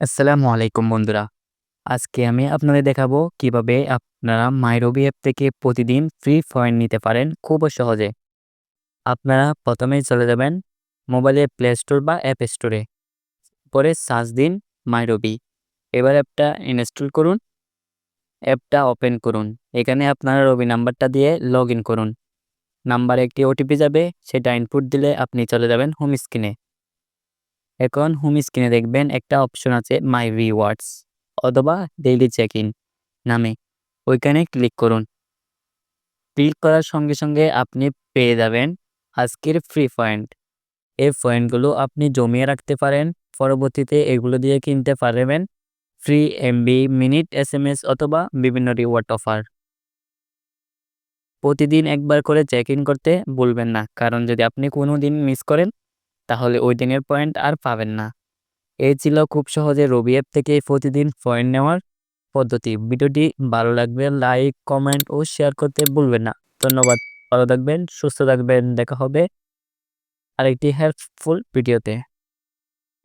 আসসালামু আলাইকুম বন্ধুরা। আজকে আমি আপনাদের দেখাবো কীভাবে আপনারা মাইরবি অ্যাপ থেকে প্রতিদিন ফ্রি পয়েন্ট নিতে পারেন খুব সহজে। আপনারা প্রথমেই চলে যাবেন মোবাইলে প্লে স্টোর বা অ্যাপ স্টোরে। পরে সার্চ দিন মাইরবি। এবার অ্যাপটা ইনস্টল করুন। অ্যাপটা ওপেন করুন। এখানে আপনারা রবি নাম্বারটা দিয়ে লগ করুন। নাম্বারে একটি ওটিপি যাবে, সেটা ইনপুট দিলে আপনি চলে যাবেন হোম স্ক্রিনে। এখন হোম স্ক্রিনে দেখবেন একটা অপশন আছে মাই রিওয়ার্ডস অথবা ডেইলি চেক ইন নামে। ওইখানে ক্লিক করুন। ক্লিক করার সঙ্গে সঙ্গে আপনি পেয়ে যাবেন আজকের ফ্রি পয়েন্ট এই পয়েন্টগুলো আপনি জমিয়ে রাখতে পারেন, পরবর্তীতে এগুলো দিয়ে কিনতে পারবেন free MB minute S M S অথবা বিভিন্ন রিওয়ার্ড অফার প্রতিদিন একবার করে চেক ইন করতে ভুলবেন না, কারণ যদি আপনি কোনো দিন মিস করেন তাহলে ওই দিনের পয়েন্ট আর পাবেন না। এই ছিল খুব সহজে রবি অ্যাপ থেকে প্রতিদিন পয়েন্ট নেওয়ার পদ্ধতি। ভিডিওটি ভালো লাগবে লাইক, কমেন্ট ও শেয়ার করতে ভুলবেন না। ধন্যবাদ। ভালো থাকবেন, সুস্থ থাকবেন। দেখা হবে আরেকটি হেল্পফুল ভিডিওতে।